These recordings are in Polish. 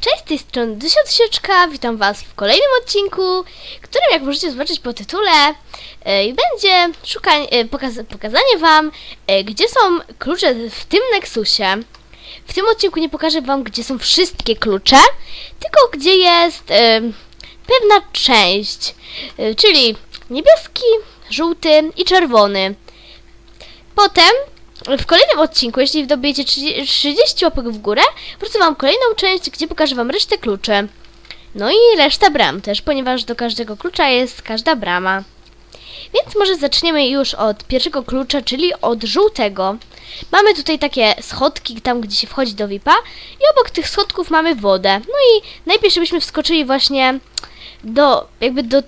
Cześć, z tej strony Dysia Tysieczka, witam was w kolejnym odcinku, którym jak możecie zobaczyć po tytule e, będzie pokaz, pokazanie wam, e, gdzie są klucze w tym Nexusie. W tym odcinku nie pokażę wam, gdzie są wszystkie klucze, tylko gdzie jest e, pewna część, czyli niebieski, żółty i czerwony. Potem w kolejnym odcinku, jeśli dobijecie 30 30 łapek w górę, wrócę wam kolejną część, gdzie pokażę wam resztę kluczy. No i reszta bram też, ponieważ do każdego klucza jest każda brama. Więc może zaczniemy już od pierwszego klucza, czyli od żółtego. Mamy tutaj takie schodki, tam gdzie się wchodzi do VIP-a i obok tych schodków mamy wodę. No i najpierw żebyśmy wskoczyli właśnie do, jakby do,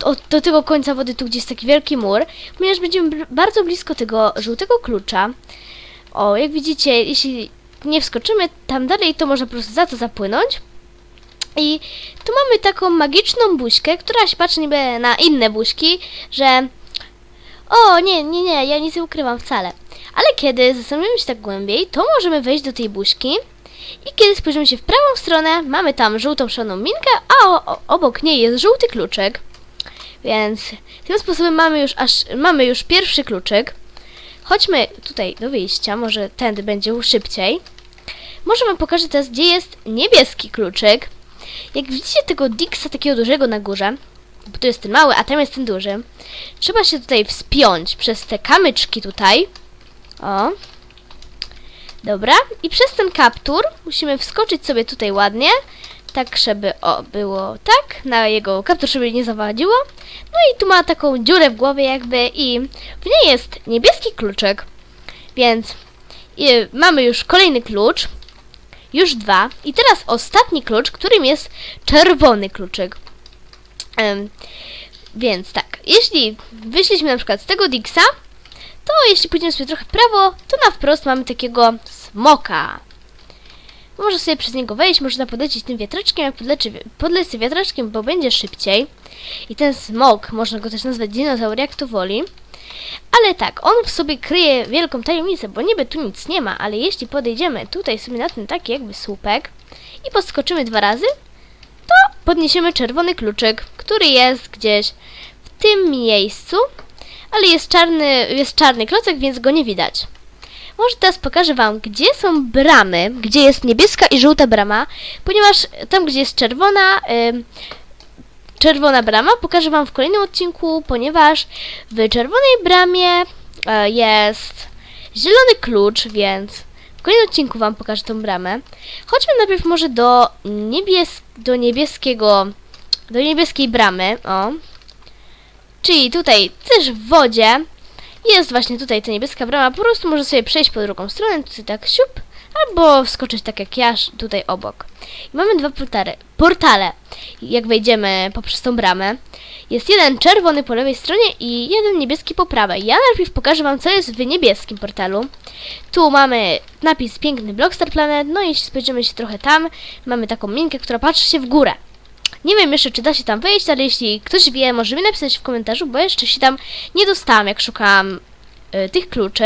do, do tego końca wody, tu gdzie jest taki wielki mur, ponieważ będziemy bardzo blisko tego żółtego klucza. O, jak widzicie, jeśli nie wskoczymy tam dalej, to można po prostu za to zapłynąć. I tu mamy taką magiczną buźkę, która się patrzy niby na inne buźki, że o, nie, nie, nie, ja nic nie ukrywam wcale. Ale kiedy zastanowimy się tak głębiej, to możemy wejść do tej buźki i kiedy spojrzymy się w prawą stronę, mamy tam żółtą szoną minkę, a obok niej jest żółty kluczyk. Więc tym sposobem mamy już aż mamy już pierwszy kluczyk. Chodźmy tutaj do wyjścia, może tędy będzie szybciej. Może wam pokażę teraz, gdzie jest niebieski kluczyk. Jak widzicie tego Dixa takiego dużego na górze, bo tu jest ten mały, a tam jest ten duży, trzeba się tutaj wspiąć przez te kamyczki tutaj. O. Dobra. I przez ten kaptur musimy wskoczyć sobie tutaj ładnie. Tak, żeby o, było tak, na jego kaptur, żeby nie zawadziło. No i tu ma taką dziurę w głowie jakby i w niej jest niebieski kluczyk. Więc mamy już kolejny klucz. Już dwa. I teraz ostatni klucz, którym jest czerwony kluczyk. Em, więc tak, jeśli wyszliśmy na przykład z tego Dixa, to jeśli pójdziemy sobie trochę w prawo, to na wprost mamy takiego smoka. Można sobie przez niego wejść, można podlecieć tym wiatraczkiem, jak podleczy, wiatraczkiem, bo będzie szybciej. I ten smok, można go też nazwać dinozaur, jak to woli. Ale tak, on w sobie kryje wielką tajemnicę, bo niby tu nic nie ma, ale jeśli podejdziemy tutaj sobie na ten taki jakby słupek i podskoczymy dwa razy, to podniesiemy czerwony kluczyk, który jest gdzieś w tym miejscu, ale jest czarny, jest czarny klocek, więc go nie widać. Może teraz pokażę Wam, gdzie są bramy, gdzie jest niebieska i żółta brama, ponieważ tam, gdzie jest czerwona, ym, czerwona brama, pokażę Wam w kolejnym odcinku, ponieważ w czerwonej bramie e, jest zielony klucz, więc w kolejnym odcinku Wam pokażę tą bramę. Chodźmy najpierw może do, niebies do niebieskiego, do niebieskiej bramy, o. Czyli tutaj też w wodzie jest właśnie tutaj ta niebieska brama, po prostu może sobie przejść po drugą stronę, tutaj tak siup, albo wskoczyć tak jak ja tutaj obok. I mamy dwa portale, portale, jak wejdziemy poprzez tą bramę. Jest jeden czerwony po lewej stronie i jeden niebieski po prawej. Ja najpierw pokażę Wam, co jest w niebieskim portalu. Tu mamy napis Piękny Blockstar Planet, no i jeśli spojrzymy się trochę tam, mamy taką minkę, która patrzy się w górę. Nie wiem jeszcze, czy da się tam wejść, ale jeśli ktoś wie, może mi napisać w komentarzu, bo jeszcze się tam nie dostałam, jak szukałam y, tych kluczy.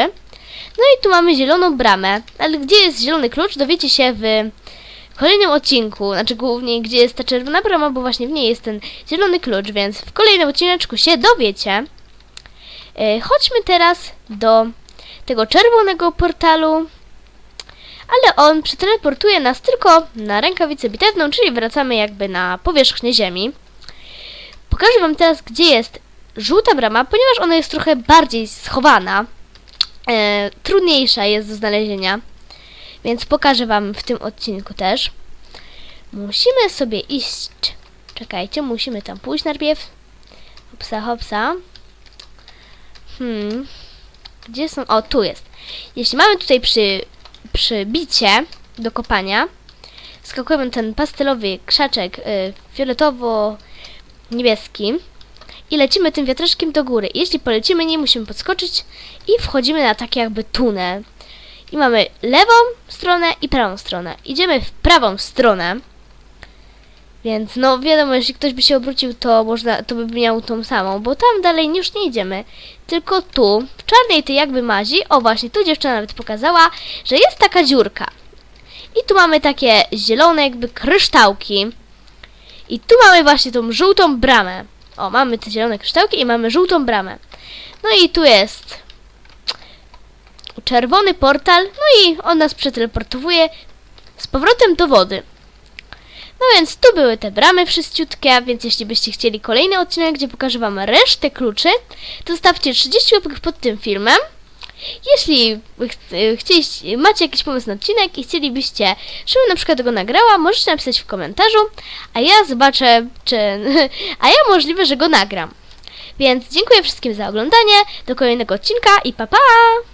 No i tu mamy zieloną bramę, ale gdzie jest zielony klucz, dowiecie się w kolejnym odcinku, znaczy głównie gdzie jest ta czerwona brama, bo właśnie w niej jest ten zielony klucz, więc w kolejnym odcineczku się dowiecie. Y, chodźmy teraz do tego czerwonego portalu, ale on przeteleportuje nas tylko na rękawicę bitewną, czyli wracamy jakby na powierzchnię ziemi. Pokażę wam teraz, gdzie jest żółta brama, ponieważ ona jest trochę bardziej schowana. E, trudniejsza jest do znalezienia, więc pokażę wam w tym odcinku też. Musimy sobie iść. Czekajcie, musimy tam pójść najpierw. Hopsa, hopsa. Hmm. Gdzie są? O, tu jest. Jeśli mamy tutaj przy przybicie do kopania, skakujemy ten pastelowy krzaczek y, fioletowo-niebieski i lecimy tym wiatraczkiem do góry. Jeśli polecimy, nie musimy podskoczyć i wchodzimy na taki jakby tunel. I mamy lewą stronę i prawą stronę. Idziemy w prawą stronę. Więc no wiadomo, jeśli ktoś by się obrócił, to można, to by miał tą samą, bo tam dalej już nie idziemy. Tylko tu, w czarnej tej jakby mazi, o właśnie, tu dziewczyna nawet pokazała, że jest taka dziurka. I tu mamy takie zielone jakby kryształki. I tu mamy właśnie tą żółtą bramę. O, mamy te zielone kryształki i mamy żółtą bramę. No i tu jest czerwony portal, no i on nas przeteleportowuje z powrotem do wody. No więc tu były te bramy wszyściutkie, więc jeśli byście chcieli kolejny odcinek, gdzie pokażę wam resztę kluczy, to zostawcie 30 łapek pod tym filmem. Jeśli chcieliście, macie jakiś pomysł na odcinek i chcielibyście, żebym na przykład go nagrała, możecie napisać w komentarzu, a ja zobaczę, czy... a ja możliwe, że go nagram. Więc dziękuję wszystkim za oglądanie, do kolejnego odcinka i pa pa!